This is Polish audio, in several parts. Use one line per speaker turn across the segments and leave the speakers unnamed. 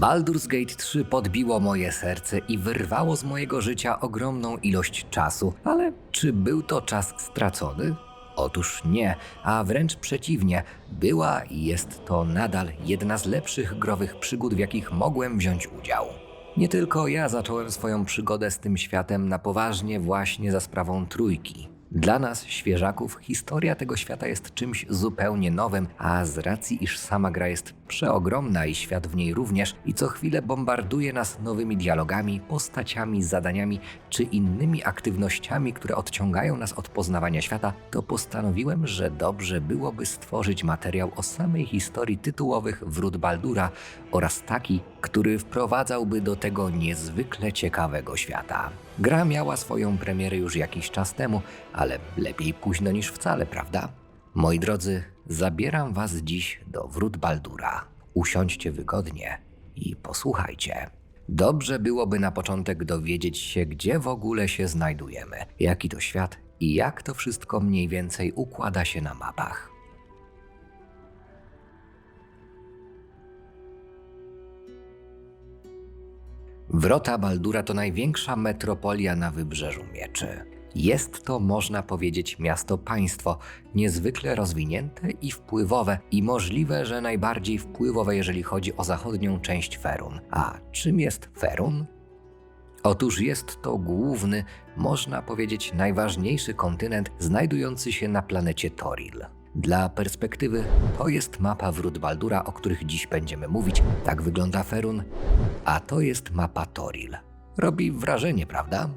Baldur's Gate 3 podbiło moje serce i wyrwało z mojego życia ogromną ilość czasu, ale czy był to czas stracony? Otóż nie, a wręcz przeciwnie, była i jest to nadal jedna z lepszych growych przygód, w jakich mogłem wziąć udział. Nie tylko ja zacząłem swoją przygodę z tym światem na poważnie właśnie za sprawą trójki. Dla nas, świeżaków, historia tego świata jest czymś zupełnie nowym, a z racji, iż sama gra jest przeogromna i świat w niej również, i co chwilę bombarduje nas nowymi dialogami, postaciami, zadaniami czy innymi aktywnościami, które odciągają nas od poznawania świata, to postanowiłem, że dobrze byłoby stworzyć materiał o samej historii tytułowych wrót Baldura oraz taki, który wprowadzałby do tego niezwykle ciekawego świata. Gra miała swoją premierę już jakiś czas temu, ale lepiej późno niż wcale, prawda? Moi drodzy, zabieram Was dziś do wrót Baldura. Usiądźcie wygodnie i posłuchajcie. Dobrze byłoby na początek dowiedzieć się, gdzie w ogóle się znajdujemy, jaki to świat i jak to wszystko mniej więcej układa się na mapach. Wrota Baldura to największa metropolia na wybrzeżu Mieczy. Jest to, można powiedzieć, miasto-państwo, niezwykle rozwinięte i wpływowe, i możliwe, że najbardziej wpływowe, jeżeli chodzi o zachodnią część Ferun. A czym jest Ferun? Otóż jest to główny, można powiedzieć, najważniejszy kontynent znajdujący się na planecie Toril. Dla perspektywy, to jest mapa wrót Baldura, o których dziś będziemy mówić. Tak wygląda Ferun, a to jest mapa Toril. Robi wrażenie, prawda?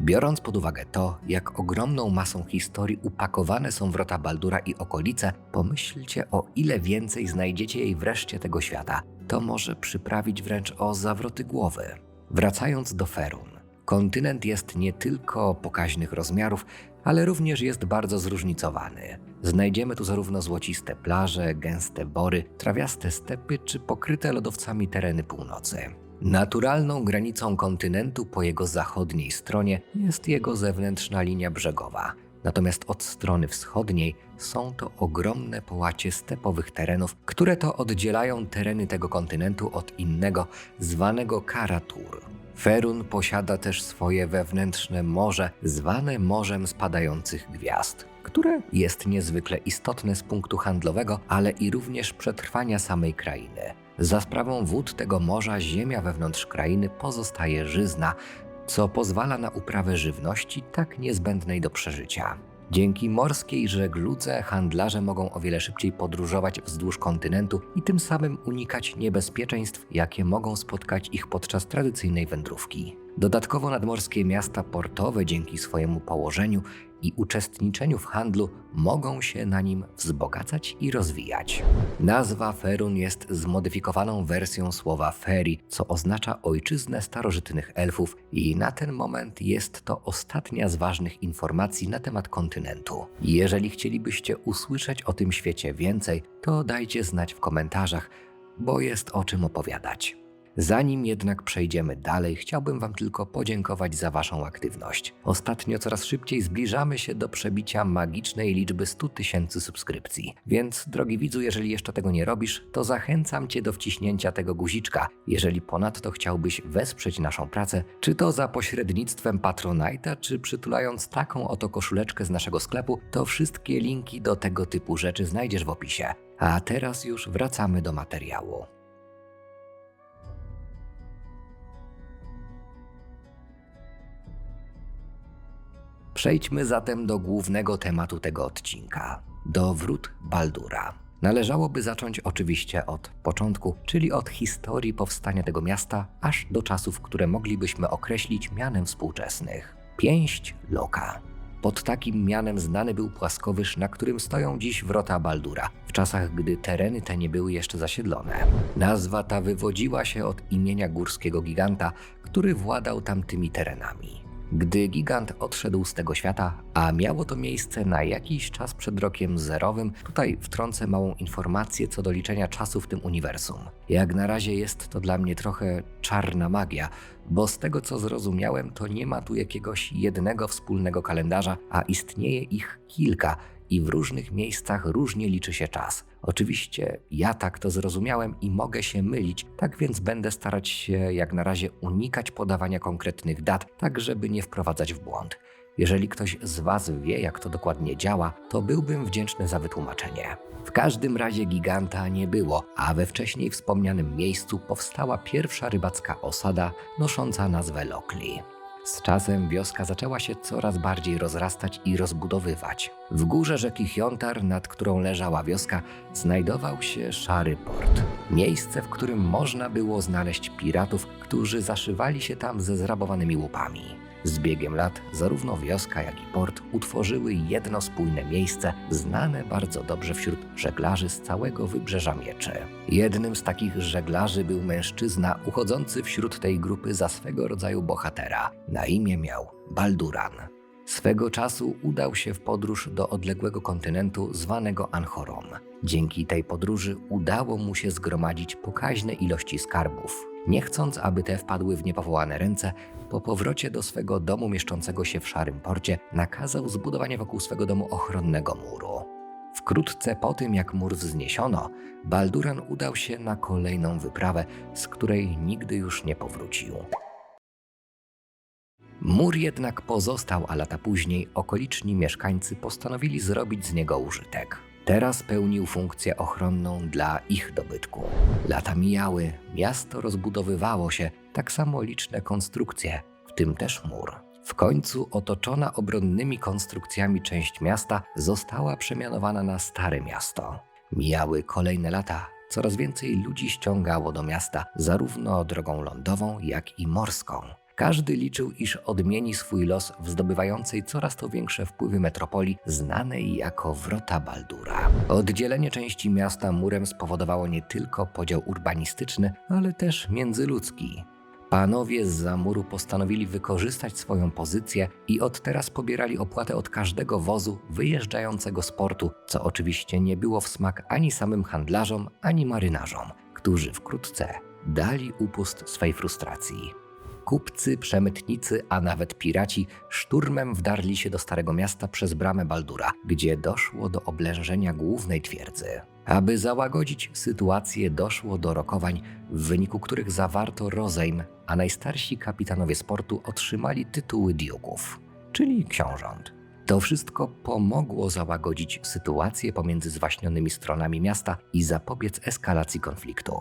Biorąc pod uwagę to, jak ogromną masą historii upakowane są wrota Baldura i okolice, pomyślcie o ile więcej znajdziecie jej wreszcie tego świata. To może przyprawić wręcz o zawroty głowy. Wracając do Ferun. Kontynent jest nie tylko pokaźnych rozmiarów, ale również jest bardzo zróżnicowany. Znajdziemy tu zarówno złociste plaże, gęste bory, trawiaste stepy czy pokryte lodowcami tereny północy. Naturalną granicą kontynentu po jego zachodniej stronie jest jego zewnętrzna linia brzegowa. Natomiast od strony wschodniej są to ogromne połacie stepowych terenów, które to oddzielają tereny tego kontynentu od innego, zwanego Karatur. Ferun posiada też swoje wewnętrzne morze, zwane Morzem Spadających Gwiazd, które jest niezwykle istotne z punktu handlowego, ale i również przetrwania samej krainy. Za sprawą wód tego morza ziemia wewnątrz krainy pozostaje żyzna, co pozwala na uprawę żywności tak niezbędnej do przeżycia. Dzięki morskiej żegludze handlarze mogą o wiele szybciej podróżować wzdłuż kontynentu i tym samym unikać niebezpieczeństw, jakie mogą spotkać ich podczas tradycyjnej wędrówki. Dodatkowo nadmorskie miasta portowe dzięki swojemu położeniu i uczestniczeniu w handlu mogą się na nim wzbogacać i rozwijać. Nazwa Ferun jest zmodyfikowaną wersją słowa Feri, co oznacza ojczyznę starożytnych elfów i na ten moment jest to ostatnia z ważnych informacji na temat kontynentu. Jeżeli chcielibyście usłyszeć o tym świecie więcej, to dajcie znać w komentarzach, bo jest o czym opowiadać. Zanim jednak przejdziemy dalej, chciałbym Wam tylko podziękować za Waszą aktywność. Ostatnio coraz szybciej zbliżamy się do przebicia magicznej liczby 100 tysięcy subskrypcji. Więc, drogi widzu, jeżeli jeszcze tego nie robisz, to zachęcam Cię do wciśnięcia tego guziczka. Jeżeli ponadto chciałbyś wesprzeć naszą pracę, czy to za pośrednictwem Patronite'a, czy przytulając taką oto koszuleczkę z naszego sklepu, to wszystkie linki do tego typu rzeczy znajdziesz w opisie. A teraz już wracamy do materiału. Przejdźmy zatem do głównego tematu tego odcinka do wrót Baldura. Należałoby zacząć oczywiście od początku, czyli od historii powstania tego miasta, aż do czasów, które moglibyśmy określić mianem współczesnych. Pięść Loka. Pod takim mianem znany był płaskowyż, na którym stoją dziś wrota Baldura, w czasach gdy tereny te nie były jeszcze zasiedlone. Nazwa ta wywodziła się od imienia górskiego giganta, który władał tamtymi terenami. Gdy gigant odszedł z tego świata, a miało to miejsce na jakiś czas przed rokiem zerowym, tutaj wtrącę małą informację co do liczenia czasu w tym uniwersum. Jak na razie jest to dla mnie trochę czarna magia, bo z tego co zrozumiałem, to nie ma tu jakiegoś jednego wspólnego kalendarza, a istnieje ich kilka i w różnych miejscach różnie liczy się czas. Oczywiście ja tak to zrozumiałem i mogę się mylić, tak więc będę starać się jak na razie unikać podawania konkretnych dat, tak żeby nie wprowadzać w błąd. Jeżeli ktoś z Was wie, jak to dokładnie działa, to byłbym wdzięczny za wytłumaczenie. W każdym razie giganta nie było, a we wcześniej wspomnianym miejscu powstała pierwsza rybacka osada nosząca nazwę Lokli. Z czasem wioska zaczęła się coraz bardziej rozrastać i rozbudowywać. W górze rzeki Hiontar, nad którą leżała wioska, znajdował się Szary Port. Miejsce, w którym można było znaleźć piratów, którzy zaszywali się tam ze zrabowanymi łupami. Z biegiem lat zarówno wioska, jak i port utworzyły jedno spójne miejsce, znane bardzo dobrze wśród żeglarzy z całego wybrzeża Mieczy. Jednym z takich żeglarzy był mężczyzna uchodzący wśród tej grupy za swego rodzaju bohatera. Na imię miał Balduran. Swego czasu udał się w podróż do odległego kontynentu zwanego Anchorom. Dzięki tej podróży udało mu się zgromadzić pokaźne ilości skarbów. Nie chcąc, aby te wpadły w niepowołane ręce, po powrocie do swego domu mieszczącego się w szarym porcie nakazał zbudowanie wokół swego domu ochronnego muru. Wkrótce po tym, jak mur wzniesiono, Balduran udał się na kolejną wyprawę, z której nigdy już nie powrócił. Mur jednak pozostał, a lata później okoliczni mieszkańcy postanowili zrobić z niego użytek. Teraz pełnił funkcję ochronną dla ich dobytku. Lata mijały, miasto rozbudowywało się, tak samo liczne konstrukcje, w tym też mur. W końcu otoczona obronnymi konstrukcjami część miasta została przemianowana na Stare Miasto. Mijały kolejne lata, coraz więcej ludzi ściągało do miasta, zarówno drogą lądową, jak i morską. Każdy liczył, iż odmieni swój los w zdobywającej coraz to większe wpływy metropolii znanej jako Wrota Baldura. Oddzielenie części miasta murem spowodowało nie tylko podział urbanistyczny, ale też międzyludzki. Panowie z zamuru postanowili wykorzystać swoją pozycję i od teraz pobierali opłatę od każdego wozu wyjeżdżającego z portu, co oczywiście nie było w smak ani samym handlarzom, ani marynarzom, którzy wkrótce dali upust swej frustracji. Kupcy, przemytnicy, a nawet piraci szturmem wdarli się do Starego Miasta przez bramę Baldura, gdzie doszło do oblężenia głównej twierdzy. Aby załagodzić sytuację, doszło do rokowań, w wyniku których zawarto rozejm, a najstarsi kapitanowie sportu otrzymali tytuły diuków, czyli książąt. To wszystko pomogło załagodzić sytuację pomiędzy zwaśnionymi stronami miasta i zapobiec eskalacji konfliktu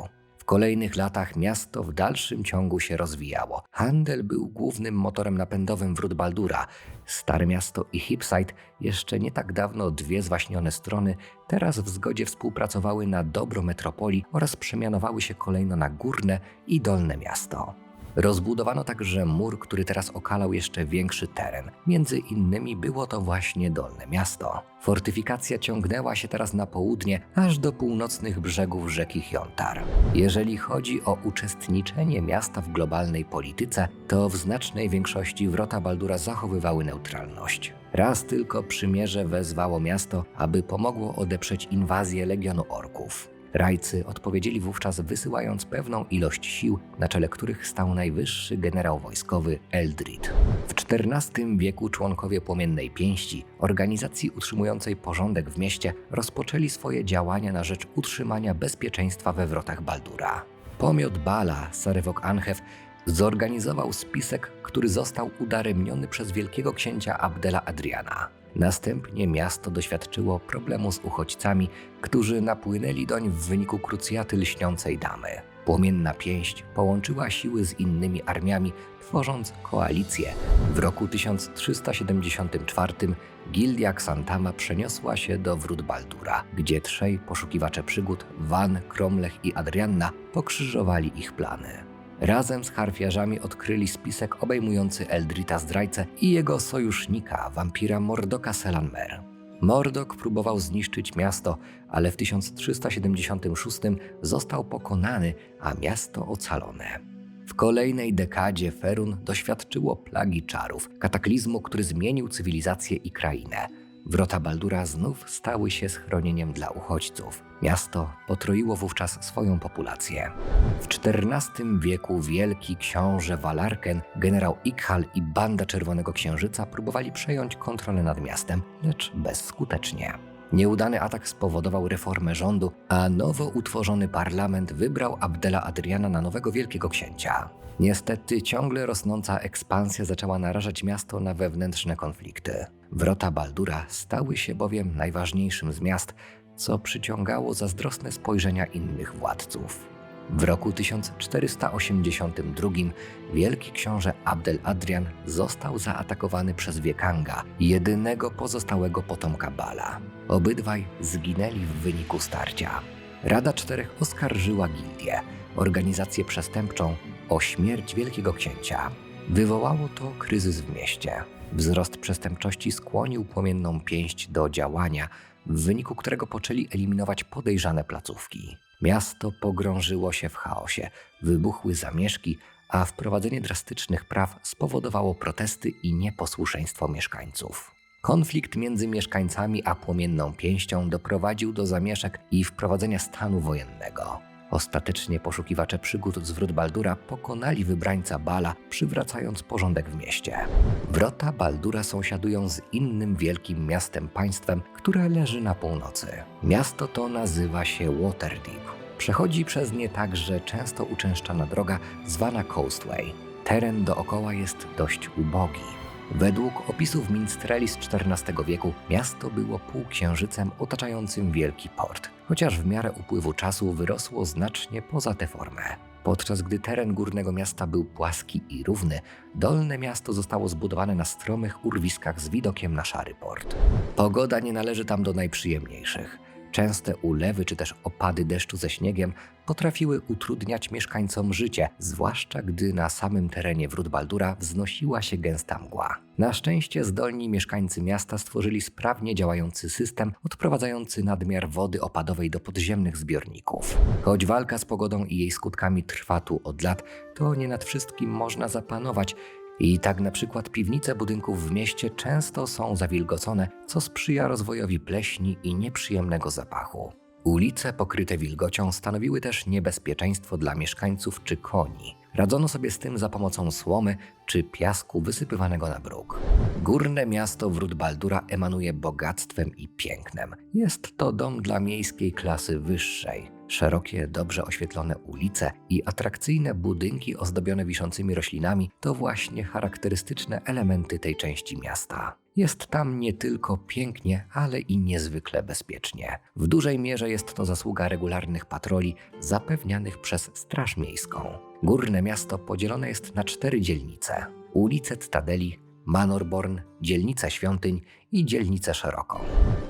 kolejnych latach miasto w dalszym ciągu się rozwijało. Handel był głównym motorem napędowym wrót Baldura. Stare Miasto i Hipside, jeszcze nie tak dawno dwie zwaśnione strony, teraz w zgodzie współpracowały na dobro metropolii oraz przemianowały się kolejno na górne i dolne miasto. Rozbudowano także mur, który teraz okalał jeszcze większy teren. Między innymi było to właśnie Dolne Miasto. Fortyfikacja ciągnęła się teraz na południe, aż do północnych brzegów rzeki Hiontar. Jeżeli chodzi o uczestniczenie miasta w globalnej polityce, to w znacznej większości wrota Baldura zachowywały neutralność. Raz tylko przymierze wezwało miasto, aby pomogło odeprzeć inwazję Legionu Orków. Rajcy odpowiedzieli wówczas wysyłając pewną ilość sił, na czele których stał najwyższy generał wojskowy Eldrid. W XIV wieku członkowie Płomiennej Pięści, organizacji utrzymującej porządek w mieście, rozpoczęli swoje działania na rzecz utrzymania bezpieczeństwa we wrotach Baldura. Pomiot Bala, Sarewok Anchew, zorganizował spisek, który został udaremniony przez wielkiego księcia Abdela Adriana. Następnie miasto doświadczyło problemu z uchodźcami, którzy napłynęli doń w wyniku krucjaty lśniącej damy. Płomienna pięść połączyła siły z innymi armiami, tworząc koalicję. W roku 1374 Gildia Xantama przeniosła się do wrót Baldura, gdzie trzej poszukiwacze przygód, Van, Kromlech i Adrianna, pokrzyżowali ich plany. Razem z harfiarzami odkryli spisek obejmujący Eldrita zdrajcę i jego sojusznika, wampira Mordoka Selanmer. Mordok próbował zniszczyć miasto, ale w 1376 został pokonany, a miasto ocalone. W kolejnej dekadzie Ferun doświadczyło plagi czarów, kataklizmu, który zmienił cywilizację i krainę. Wrota Baldura znów stały się schronieniem dla uchodźców. Miasto potroiło wówczas swoją populację. W XIV wieku wielki książę Walarken, generał Ikhal i banda Czerwonego Księżyca próbowali przejąć kontrolę nad miastem, lecz bezskutecznie. Nieudany atak spowodował reformę rządu, a nowo utworzony parlament wybrał Abdela Adriana na nowego wielkiego księcia. Niestety ciągle rosnąca ekspansja zaczęła narażać miasto na wewnętrzne konflikty. Wrota Baldura stały się bowiem najważniejszym z miast, co przyciągało zazdrosne spojrzenia innych władców. W roku 1482 wielki książę Abdel Adrian został zaatakowany przez Wiekanga, jedynego pozostałego potomka Bala. Obydwaj zginęli w wyniku starcia. Rada Czterech oskarżyła gildię, organizację przestępczą, o śmierć wielkiego księcia. Wywołało to kryzys w mieście. Wzrost przestępczości skłonił płomienną pięść do działania, w wyniku którego poczęli eliminować podejrzane placówki. Miasto pogrążyło się w chaosie, wybuchły zamieszki, a wprowadzenie drastycznych praw spowodowało protesty i nieposłuszeństwo mieszkańców. Konflikt między mieszkańcami a płomienną pięścią doprowadził do zamieszek i wprowadzenia stanu wojennego. Ostatecznie poszukiwacze przygód z Baldura pokonali wybrańca Bala, przywracając porządek w mieście. Wrota Baldura sąsiadują z innym wielkim miastem państwem, które leży na północy. Miasto to nazywa się Waterdeep. Przechodzi przez nie także często uczęszczana droga zwana Coastway. Teren dookoła jest dość ubogi. Według opisów minstreli z XIV wieku miasto było półksiężycem otaczającym wielki port, chociaż w miarę upływu czasu wyrosło znacznie poza tę formę. Podczas gdy teren górnego miasta był płaski i równy, dolne miasto zostało zbudowane na stromych urwiskach z widokiem na szary port. Pogoda nie należy tam do najprzyjemniejszych. Częste ulewy czy też opady deszczu ze śniegiem potrafiły utrudniać mieszkańcom życie, zwłaszcza gdy na samym terenie wrót Baldura wznosiła się gęsta mgła. Na szczęście zdolni mieszkańcy miasta stworzyli sprawnie działający system odprowadzający nadmiar wody opadowej do podziemnych zbiorników. Choć walka z pogodą i jej skutkami trwa tu od lat, to nie nad wszystkim można zapanować i tak na przykład piwnice budynków w mieście często są zawilgocone, co sprzyja rozwojowi pleśni i nieprzyjemnego zapachu. Ulice pokryte wilgocią stanowiły też niebezpieczeństwo dla mieszkańców czy koni. Radzono sobie z tym za pomocą słomy czy piasku wysypywanego na bruk. Górne miasto wrót Baldura emanuje bogactwem i pięknem. Jest to dom dla miejskiej klasy wyższej. Szerokie, dobrze oświetlone ulice i atrakcyjne budynki ozdobione wiszącymi roślinami to właśnie charakterystyczne elementy tej części miasta. Jest tam nie tylko pięknie, ale i niezwykle bezpiecznie. W dużej mierze jest to zasługa regularnych patroli zapewnianych przez Straż Miejską. Górne miasto podzielone jest na cztery dzielnice: ulicę Tadeli, Manorborn, dzielnicę Świątyń i dzielnicę Szeroką.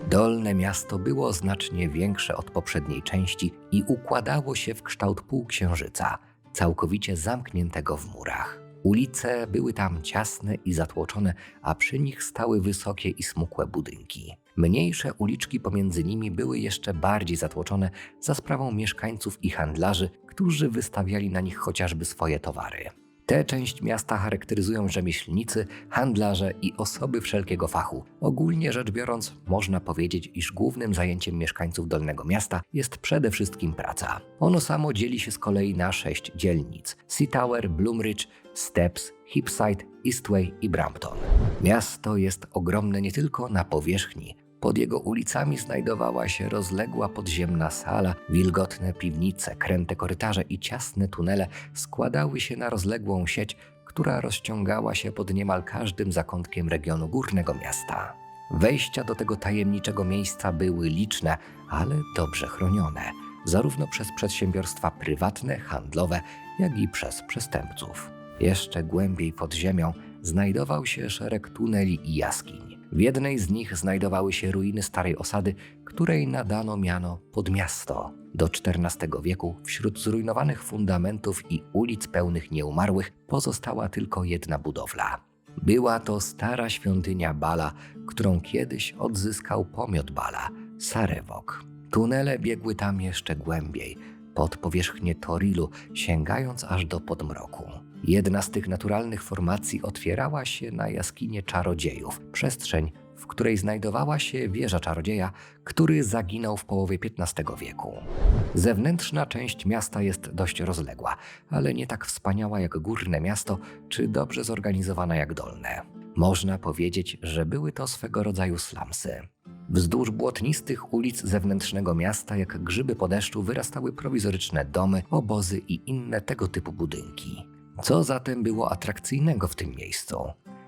Dolne miasto było znacznie większe od poprzedniej części i układało się w kształt półksiężyca, całkowicie zamkniętego w murach. Ulice były tam ciasne i zatłoczone, a przy nich stały wysokie i smukłe budynki. Mniejsze uliczki pomiędzy nimi były jeszcze bardziej zatłoczone za sprawą mieszkańców i handlarzy, którzy wystawiali na nich chociażby swoje towary. Tę część miasta charakteryzują rzemieślnicy, handlarze i osoby wszelkiego fachu. Ogólnie rzecz biorąc, można powiedzieć, iż głównym zajęciem mieszkańców Dolnego Miasta jest przede wszystkim praca. Ono samo dzieli się z kolei na sześć dzielnic: Sea Tower, Bloomridge, Steps, Hipside, Eastway i Brampton. Miasto jest ogromne nie tylko na powierzchni, pod jego ulicami znajdowała się rozległa podziemna sala, wilgotne piwnice, kręte korytarze i ciasne tunele składały się na rozległą sieć, która rozciągała się pod niemal każdym zakątkiem regionu górnego miasta. Wejścia do tego tajemniczego miejsca były liczne, ale dobrze chronione, zarówno przez przedsiębiorstwa prywatne, handlowe, jak i przez przestępców. Jeszcze głębiej pod ziemią znajdował się szereg tuneli i jaskiń. W jednej z nich znajdowały się ruiny starej osady, której nadano miano Podmiasto. Do XIV wieku wśród zrujnowanych fundamentów i ulic pełnych nieumarłych pozostała tylko jedna budowla. Była to stara świątynia Bala, którą kiedyś odzyskał pomiot Bala, Sarewok. Tunele biegły tam jeszcze głębiej, pod powierzchnię Torilu, sięgając aż do podmroku. Jedna z tych naturalnych formacji otwierała się na jaskinie czarodziejów, przestrzeń, w której znajdowała się wieża czarodzieja, który zaginął w połowie XV wieku. Zewnętrzna część miasta jest dość rozległa, ale nie tak wspaniała jak górne miasto, czy dobrze zorganizowana jak dolne. Można powiedzieć, że były to swego rodzaju slumsy. Wzdłuż błotnistych ulic zewnętrznego miasta, jak grzyby po deszczu, wyrastały prowizoryczne domy, obozy i inne tego typu budynki. Co zatem było atrakcyjnego w tym miejscu?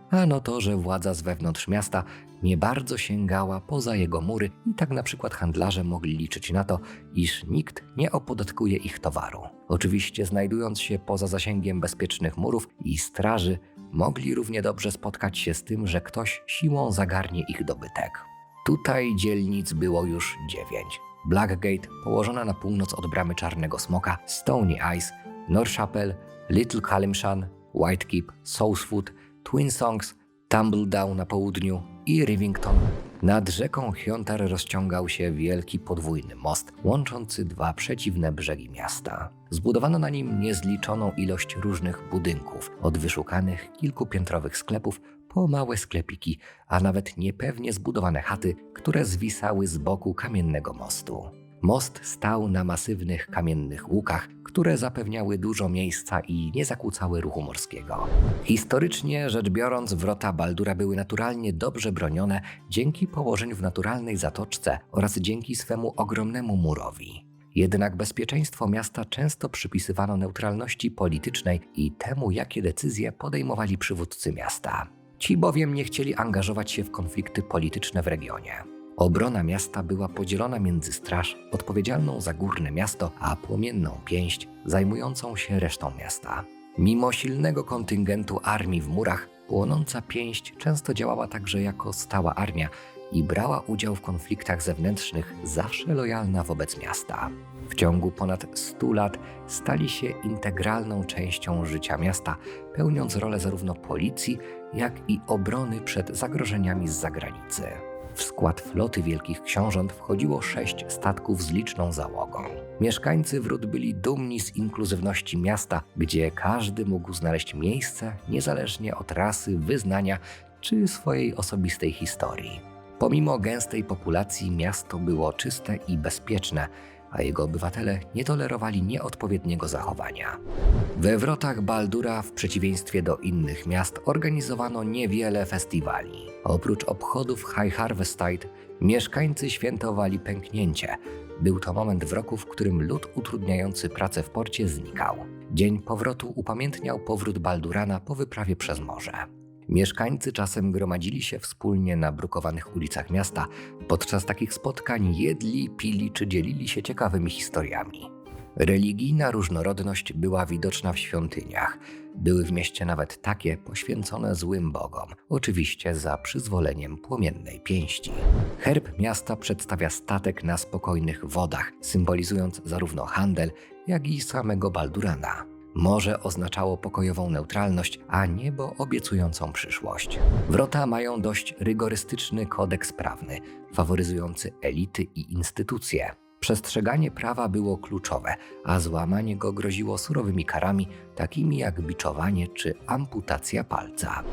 Ano to, że władza z wewnątrz miasta nie bardzo sięgała poza jego mury i tak na przykład handlarze mogli liczyć na to, iż nikt nie opodatkuje ich towaru. Oczywiście znajdując się poza zasięgiem bezpiecznych murów i straży, mogli równie dobrze spotkać się z tym, że ktoś siłą zagarnie ich dobytek. Tutaj dzielnic było już dziewięć. Blackgate, położona na północ od bramy Czarnego Smoka, Stony Ice, North Chapel, Little Calimshan, Whitekeep, Southwood, Twin Songs, Tumbledown na południu i Rivington. Nad rzeką Hyontar rozciągał się wielki podwójny most łączący dwa przeciwne brzegi miasta. Zbudowano na nim niezliczoną ilość różnych budynków, od wyszukanych kilkupiętrowych sklepów po małe sklepiki, a nawet niepewnie zbudowane chaty, które zwisały z boku kamiennego mostu. Most stał na masywnych kamiennych łukach, które zapewniały dużo miejsca i nie zakłócały ruchu morskiego. Historycznie rzecz biorąc, wrota Baldura były naturalnie dobrze bronione dzięki położeniu w naturalnej zatoczce oraz dzięki swemu ogromnemu murowi. Jednak bezpieczeństwo miasta często przypisywano neutralności politycznej i temu, jakie decyzje podejmowali przywódcy miasta. Ci bowiem nie chcieli angażować się w konflikty polityczne w regionie. Obrona miasta była podzielona między straż odpowiedzialną za górne miasto, a płomienną pięść zajmującą się resztą miasta. Mimo silnego kontyngentu armii w murach, płonąca pięść często działała także jako stała armia i brała udział w konfliktach zewnętrznych, zawsze lojalna wobec miasta. W ciągu ponad 100 lat stali się integralną częścią życia miasta, pełniąc rolę zarówno policji, jak i obrony przed zagrożeniami z zagranicy. W skład floty Wielkich Książąt wchodziło sześć statków z liczną załogą. Mieszkańcy wrót byli dumni z inkluzywności miasta, gdzie każdy mógł znaleźć miejsce niezależnie od rasy, wyznania czy swojej osobistej historii. Pomimo gęstej populacji miasto było czyste i bezpieczne, a jego obywatele nie tolerowali nieodpowiedniego zachowania. We wrotach Baldura, w przeciwieństwie do innych miast, organizowano niewiele festiwali. Oprócz obchodów High Harvestide, mieszkańcy świętowali pęknięcie. Był to moment w roku, w którym lud utrudniający pracę w porcie znikał. Dzień powrotu upamiętniał powrót Baldurana po wyprawie przez morze. Mieszkańcy czasem gromadzili się wspólnie na brukowanych ulicach miasta. Podczas takich spotkań jedli, pili czy dzielili się ciekawymi historiami. Religijna różnorodność była widoczna w świątyniach. Były w mieście nawet takie poświęcone złym bogom, oczywiście za przyzwoleniem płomiennej pięści. Herb miasta przedstawia statek na spokojnych wodach, symbolizując zarówno handel, jak i samego Baldurana. Morze oznaczało pokojową neutralność, a niebo obiecującą przyszłość. Wrota mają dość rygorystyczny kodeks prawny, faworyzujący elity i instytucje. Przestrzeganie prawa było kluczowe, a złamanie go groziło surowymi karami, takimi jak biczowanie czy amputacja palca.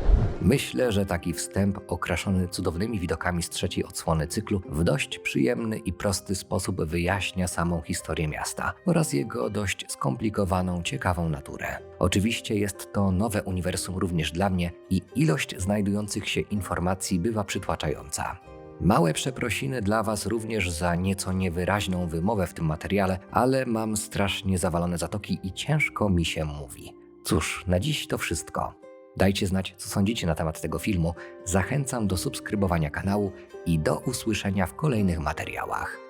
Myślę, że taki wstęp, okraszony cudownymi widokami z trzeciej odsłony cyklu, w dość przyjemny i prosty sposób wyjaśnia samą historię miasta oraz jego dość skomplikowaną, ciekawą naturę. Oczywiście jest to nowe uniwersum również dla mnie i ilość znajdujących się informacji bywa przytłaczająca. Małe przeprosiny dla Was również za nieco niewyraźną wymowę w tym materiale, ale mam strasznie zawalone zatoki i ciężko mi się mówi. Cóż, na dziś to wszystko. Dajcie znać, co sądzicie na temat tego filmu. Zachęcam do subskrybowania kanału i do usłyszenia w kolejnych materiałach.